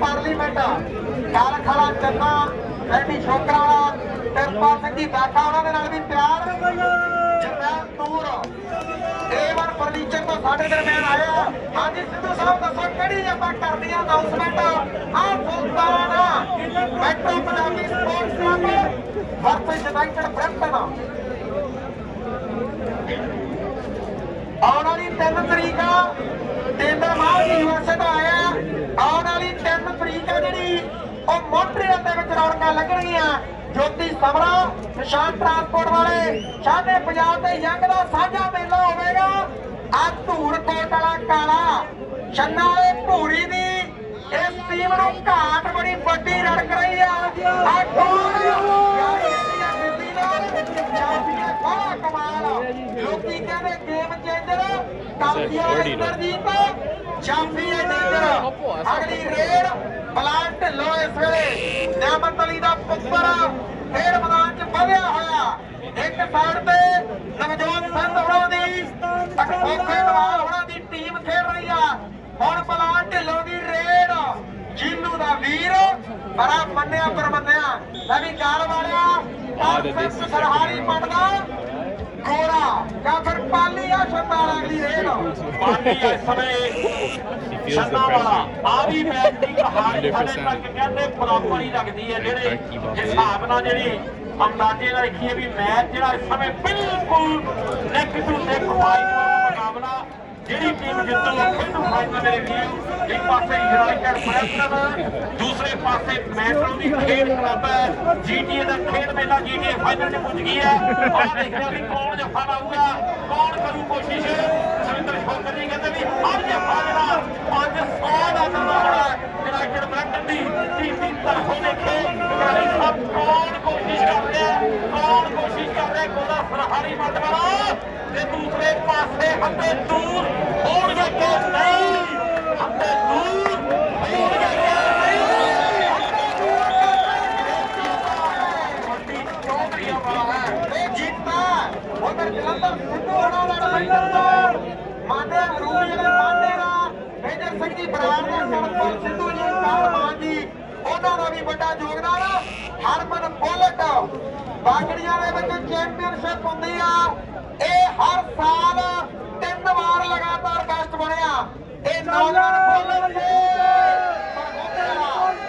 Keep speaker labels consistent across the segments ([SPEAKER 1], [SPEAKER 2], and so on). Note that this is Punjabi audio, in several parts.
[SPEAKER 1] ਪਾਰਲੀਮੈਂਟ ਕਾਲ ਚੰਨਾ ਰੈਡੀ ਸ਼ੋਕਰਾ ਤਰਪਾਲ ਸਿੰਘ ਜੀ ਬੈਠਾ, ਉਹਨਾਂ ਦੇ ਨਾਲ ਵੀ ਪਿਆਰ। ਜਰਨੈਲ ਤੂਰ ਏਵਨ ਫਰਨੀਚਰ ਤੋਂ ਸਾਡੇ ਦਰਮਿਆਨ ਆਇਆ। ਹਾਂਜੀ, ਸਿੱਧੂ ਸਾਹਿਬ, ਦੱਸੋ ਕਿਹੜੀ ਆਪਾਂ ਕਰਦੇ ਆ ਅਨਾਉਂਸਮੈਂਟ ਆ Sultan metro Punjabi sports club versus United Brampton ਆਉਣ ਵਾਲੀ 3 ਤਰੀਕ ਆ ਕੇਂਦਰ ਮਾਲ ਯੂਐਸਏ ਤੋਂ ਆਇਆ। ਆਉਣ ਵਾਲੀ 3 ਉਹ ਮੌਂਟਰੀਅਲ ਦੇ ਵਿੱਚ ਰੌਣਕਾਂ ਲੱਗਣਗੀਆਂ। ਜੋਤੀ ਸਮਰਾ ਨਿਸ਼ਾਨ ਟਰਾਂਸਪੋਰਟ ਵਾਲੇ ਸ਼ਾਨੇ ਪੰਜਾਬ ਤੇ ਯੰਗ ਦਾ ਸਾਂਝਾ ਮੇਲਾ ਹੋਵੇਗਾ। ਆ ਧੂੜ ਕੋਟ ਵਾਲਾ ਕਾਲਾ ਛੰਨਾ ਵਾਲੇ ਭੂਰੀ ਦੀ ਇਸ ਟੀਮ ਨੂੰ ਘਾਟ ਬੜੀ ਵੱਡੀ ਰੜਕ ਰਹੀ ਆ। ਆ ਕਮਾਲ ਲੋਕੀ ਕਹਿੰਦੇ ਗੇਮ ਚੇਂਜਰ ਇੰਦਰਜੀਤ। ਡੇਂਜਰ ਅਗਲੀ ਰੇਡ ਪਲਾਂਟ ਢਿੱਲੋਂ ਇਸ ਵੇਲੇ। ਨਿਆਮਤ ਅਲੀ ਦਾ ਪੁੱਤਰ ਖੇਡ ਮੈਦਾਨ 'ਚ ਵਧਿਆ ਹੋਇਆ। ਇੱਕ ਸਾਈਡ ਤੇ ਨਵਜੋਤ ਸਿੰਘ ਹੋਣਾ ਦੀ ਅਖੋਖੇ ਨਵਾਲ ਹੋਣਾ ਦੀ ਟੀਮ ਖੇਡ ਰਹੀ ਆ। ਹੁਣ ਪਲਾਂਟ ਢਿੱਲੋਂ ਦੀ ਰੇਡ। ਜੀਨੂ ਦਾ ਵੀਰ ਬੜਾ ਮੰਨਿਆ ਪਰ ਮੰਨਿਆ ਲੈ ਵੀ ਗਾਲ ਵਾਲਿਆ।
[SPEAKER 2] ਦੇਸੀ ਸ਼ਰਟ
[SPEAKER 1] ਸਰਹਾਰੀ ਪੜਦਾ। ਗੋਰਾ ਜਾਂ ਫਿਰ ਪਾਲੀ ਆ ਸ਼ੰਦਾਲ ਅਗਲੀ ਰੇਡ।
[SPEAKER 3] ਪਾਣੀ ਇਸ ਸਮੇਂ
[SPEAKER 2] He feels the
[SPEAKER 3] ਛੰਨਾ ਵਾਲਾ
[SPEAKER 2] pressure.
[SPEAKER 3] ਆ ਵੀ ਮੈਚ ਦੀ ਕਹਾਣੀ ਸਾਡੇ
[SPEAKER 2] 100%
[SPEAKER 3] ਤੱਕ ਕਹਿੰਦੇ ਬਰਾਬਰ ਹੀ ਲੱਗਦੀ ਹੈ ਜਿਹੜੇ। ਹਿਸਾਬ ਨਾਲ ਜਿਹੜੀ ਅੰਦਾਜ਼ੇ ਨਾਲ ਰੱਖੀਏ ਵੀ ਮੈਚ ਜਿਹੜਾ ਇਸ ਸਮੇਂ ਬਿਲਕੁਲ ਨੈਕ ਟੂ ਨੈਕ ਫਾਈਟ ਮੁਕਾਬਲਾ ਜਿਹੜੀ ਟੀਮ ਜਿੱਤੂ ਉਹ ਨੂੰ ਫਾਈਨਲ ਇੱਕ ਪਾਸੇ ਯੂਨਾਈਟਿਡ ਬ੍ਰੈਂਟਨ ਦੂਸਰੇ ਪਾਸੇ ਮੈਟਰੋ ਦੀ ਖੇਡ ਕਲੱਬ ਹੈ। ਜੀਟੀਏ ਦਾ ਖੇਡ ਮੇਲਾ ਜੀਟੀਏ ਫਾਈਨਲ 'ਚ ਪੁੱਜ ਗਈ ਹੈ। ਆਹ ਦੇਖਦੇ ਵੀ ਕੌਣ ਜੱਫਾ ਲਾਊਗਾ, ਕੌਣ ਕਰੂ ਕੋਸ਼ਿਸ਼। ਸੁਰਿੰਦਰ ਸ਼ੋਕਰ ਜੀ ਕਹਿੰਦੇ ਵੀ ਹਰ ਜੱਫਾ ਜਿਹੜਾ 500 ਦਾ ਕਰਨਾ ਹੋਣਾ ਯੂਨਾਈਟਿਡ ਬ੍ਰੈਂਟਨ ਦੀ ਟੀਮ ਦੀ ਤਰਫੋਂ ਦੇਖੇ ਕਰਾਲੀ ਸਾਹਿਬ ਕੌਣ ਕੋਸ਼ਿਸ਼ ਕਰ ਰਿਹਾ ਕੌਣ ਕੋਸ਼ਿਸ਼ ਕਰ ਰਿਹਾ ਗੋਲਾ ਸਰਹਾਰੀ ਮੱਟ ਵਾਲਾ ਤੇ ਦੂਸਰੇ ਪਾਸੇ ਹੱਥੇ ਦੂਰ ਹੋਣਗੇ ਕਿ ਨਹੀਂ। ਹੱਥੇ ਦੂਰ ਹੋਣਗੇ ਕਿ ਨਹੀਂ ਵੱਡੀ ਚੌਧਰੀਆਂ ਵਾਲਾ ਹੈ
[SPEAKER 1] ਜੀਤਾ ਉਧਰ ਜਲੰਧਰ ਸਿੱਧੂ ਹੋਣਾ ਲੜ ਮੈਂਟਰ ਤੋਂ ਮਾਨੇ ਅਰੂੜੀ ਵਾਲੇ ਮਾਨੇ ਮੇਜਰ ਸਿੰਘ ਜੀ ਬਰਾੜ ਦਾ ਸਰਪੰਚ ਸਿੱਧੂ ਜੀ ਕਾਲ ਮਾਨ ਜੀ ਉਹਨਾਂ ਦਾ ਵੀ ਵੱਡਾ ਯੋਗਦਾਨ ਹਰਮਨ ਬੁਲਟ ਬਾਗੜੀਆਂ ਦੇ ਵਿੱਚ ਚੈਂਪੀਅਨਸ਼ਿਪ ਹੁੰਦੀ ਆ ਇਹ ਹਰ ਸਾਲ ਤਿੰਨ ਵਾਰ ਲਗਾਤਾਰ ਬੈਸਟ ਬਣਿਆ। ਇਹ ਨੌਜਵਾਨ ਬੋਲਰ ਨੇ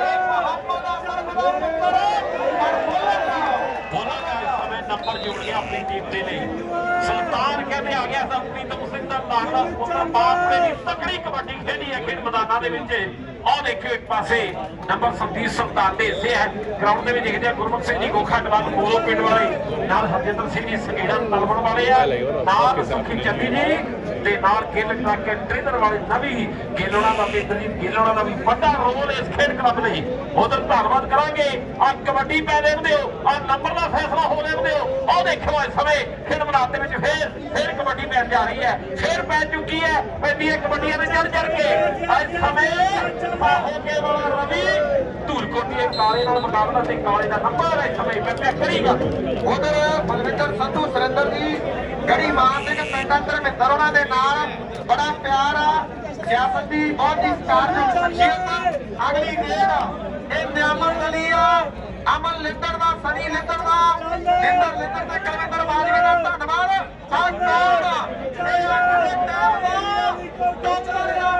[SPEAKER 1] ਇਹ ਮੁਹੰਮਦ ਅਸਰਫ ਦਾ ਪੁੱਤਰ ਪਰ ਬੁਲਟ
[SPEAKER 3] ਬੋਲਾਂਗਾ ਇਸ ਸਮੇਂ ਨੰਬਰ ਜੋੜ ਗਿਆ ਆਪਣੀ ਟੀਮ ਦੇ ਲਈ ਸੁਲਤਾਨ ਕਹਿੰਦੇ ਆ ਗਿਆ ਸੰਪ੍ਰੀਤਮ ਸਿੰਘ ਦਾ ਲਾੜਾ ਪੁੱਤਰ ਬਾਪ ਨੇ ਵੀ ਤਕੜੀ ਕਬੱਡੀ ਖੇਡੀ ਹੈ ਖੇਡ ਮੈਦਾਨਾਂ ਦੇ ਵਿੱਚ। ਆਹ ਦੇਖਿਓ ਇੱਕ ਪਾਸੇ ਨੰਬਰ 37 ਸੁਲਤਾਨ ਦੇ ਹੈ। ਗਰਾਊਂਡ ਦੇ ਵਿੱਚ ਦੇਖਦੇ ਆ ਗੁਰਮੁਖ ਸਿੰਘ ਜੀ ਗੋਖਾ ਕਲਾਂ ਮੋਲੋ ਪਿੰਡ ਵਾਲੇ ਨਾਲ ਹਰਜਿੰਦਰ ਸਿੰਘ ਜੀ ਸੰਗੇੜਾ ਤਲਵਣ ਵਾਲੇ ਆ। ਨਾਲ ਸੁਖੀ ਚੱਦੀ ਜੀ ਤੇ ਨਾਲ ਗਿੱਲ ਟਰੱਕ ਟ੍ਰੇਨਰ ਵਾਲੇ ਨਵੀ ਗਿੱਲੋਣਾ ਦਾ ਵੀ ਗਿੱਲੋਣਾ ਦਾ ਵੀ ਵੱਡਾ ਰੋਲ ਇਸ ਖੇਡ ਕਲੱਬ ਲਈ। ਉਧਰ ਧੰਨਵਾਦ ਕਰਾਂਗੇ। ਆ ਕਬੱਡੀ ਪੈ ਲੈਣ ਦਿਓ ਆ ਨੰਬਰ ਦਾ ਫੈਸਲਾ ਹੋ ਲੈਣ ਦਿਓ ਆਹ ਦੇਖੋ ਇਸ ਸਮੇਂ ਖੇਡ ਮੈਦਾਨ ਦੇ ਵਿੱਚ ਫੇਰ ਫੇਰ ਕਬੱਡੀ ਪੈਣ ਜਾ ਰਹੀ ਹੈ। ਫੇਰ ਪੈ ਚੁੱਕੀ ਹੈ, ਪੈਂਦੀਆਂ ਕਬੱਡੀਆਂ ਦੇ ਚੜ ਚੜ ਕੇ। ਇਸ ਸਮੇਂ ਹੋਕੇ ਕਾਲੇ ਨਾਲ ਮੁਕਾਬਲਾ ਤੇ ਕਾਲੇ ਦਾ ਨੰਬਰ ਇਸ ਸਮੇਂ ਪੈਂਦਾ ਕਰੀਗਾ
[SPEAKER 1] ਉਧਰ ਬਲਵਿੰਦਰ ਸੰਧੂ ਸੁਰਿੰਦਰ ਜੀ ਗੜੀ ਮਾਨ ਸਿੰਘ ਪਿੰਡ ਅੰਦਰ ਮਿੱਤਰ ਉਹਨਾਂ ਦੇ ਨਾਲ ਬੜਾ ਪਿਆਰ ਆ ਸਿਆਸਤ ਦੀ ਬਹੁਤ ਹੀ ਸਤਿਕਾਰਯੋਗ ਸ਼ਖਸੀਅਤ ਅਗਲੀ ਰੇਡ ਇਹ ਨਿਆਮਤ ਅਲੀ ਆ ਅਮਨ ਲਿੰਦਰ ਦਾ ਸਨੀ ਲਿੰਦਰ ਦਾ ਲਿੰਦਰ ਲਿੰਦਰ ਤੇ ਕਲਵਿੰਦਰ ਬਾਜਵੇ ਦਾ ਧੰਨਵਾਦ ਆ ਕੌਣ ਇਹ ਅਗਲੇ ਟਾਈਮ ਦਾ ਟੋਚਦਾ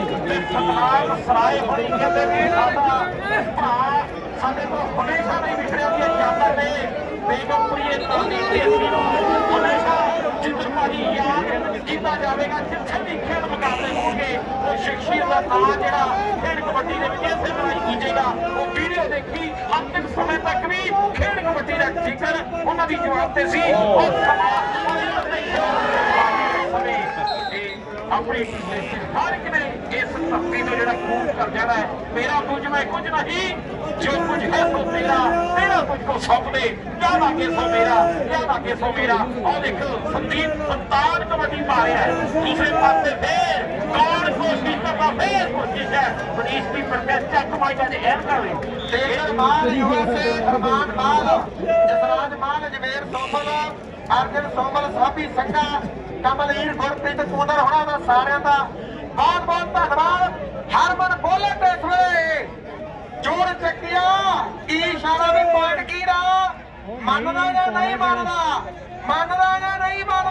[SPEAKER 3] ਸਤਨਾਮ ਸਰਾਏ ਹੋਣੀ ਕਹਿੰਦੇ ਵੀ ਸਾਡਾ ਭਰਾ ਸਾਡੇ ਕੋਲ ਹਮੇਸ਼ਾ ਨਹੀਂ ਵਿਖਰਿਆ ਦੀਆਂ ਯਾਦਾਂ ਨੇ ਬੇਗਮਪੁਰੀਏ ਤਾਲੀ ਢੇਸੀ ਨੂੰ ਹਮੇਸ਼ਾ ਜਿੰਦਰ ਯਾਦ ਕੀਤਾ ਜਾਵੇਗਾ ਜਿੱਥੇ ਵੀ ਖੇਡ ਮੁਕਾਬਲੇ ਹੋਣਗੇ ਉਹ ਸ਼ਖਸੀਅਤ ਦਾ ਨਾਂ ਜਿਹੜਾ ਖੇਡ ਕਬੱਡੀ ਦੇ ਵਿੱਚ ਇਸੇ ਤਰ੍ਹਾਂ ਹੀ ਗੂੰਜੇਗਾ ਉਹ ਵੀਡੀਓ ਦੇਖੀ ਅੰਤਿਮ ਸਮੇਂ ਤੱਕ ਵੀ ਖੇਡ ਕਬੱਡੀ ਦਾ ਜ਼ਿਕਰ ਉਹਨਾਂ ਦੀ ਜਵਾਬ ਤੇ ਸੀ ਉਹ ਸਮਾਜ ਸਮੇਂ ਆਪਣੀ ਹਰ ਇੱਕ ਨੇ ਤੋਂ ਜਿਹੜਾ ਖੂਨ ਕਰ ਜਾਣਾ ਹੈ ਮੇਰਾ ਕੁਝ ਮੈਂ ਕੁਝ ਨਹੀਂ। ਜੋ ਕੁਝ ਹੈ ਸੋ ਤੇਰਾ ਤੇਰਾ ਕੁਝ ਕੋ ਸੌਂਪ ਦੇ ਯਾਦ ਆ ਕੇ ਸੋ ਮੇਰਾ ਯਾਦ ਆ ਕੇ ਸੋ ਮੇਰਾ। ਉਹ ਦੇਖ ਸੰਦੀਪ ਸੰਤਾਨ ਕਬੱਡੀ ਪਾ ਦੂਸਰੇ ਪਾਸੇ ਫੇਰ ਕੌਣ ਕੋਸ਼ਿਸ਼ ਕਰਦਾ, ਫੇਰ ਕੋਸ਼ਿਸ਼ ਹੈ। ਮਨੀਸ਼ ਦੀ ਪ੍ਰਕੈਸ ਚੱਕ ਮਾਈਆ ਦੇ ਐਨ ਕਰ ਰਹੀ
[SPEAKER 1] ਤੇਜਰ ਮਾਲ ਯੂਐਸਏ ਅਰਮਾਨ ਮਾਲ। ਜਸਰਾਜ ਮਾਲ, ਜਵੇਰ ਸੋਮਲ, ਅਰਜਨ ਸੋਮਲ, ਸਾਬੀ ਸੰਗਾ ਕਮਲਹੀਰ ਗੁਰਪ੍ਰੀਤ ਕੂਦਰ ਹੋਣਾ ਦਾ ਸਾਰਿਆਂ ਦਾ ਬਹੁਤ ਬਹੁਤ ਧੰਨਵਾਦ। ਹਰਮਨ ਬੋਲੇ ਤੇ ਸਵੇ। ਜੋੜ ਚੱਕਿਆ। ਕੀ ਇਸ਼ਾਰਾ ਵੀ ਪੁਆਇੰਟ ਕੀ ਮੰਨਦਾ ਜਾਂ ਨਹੀਂ ਮੰਨਦਾ? ਮੰਨਦਾ ਜਾਂ ਨਹੀਂ ਮੰਨਦਾ?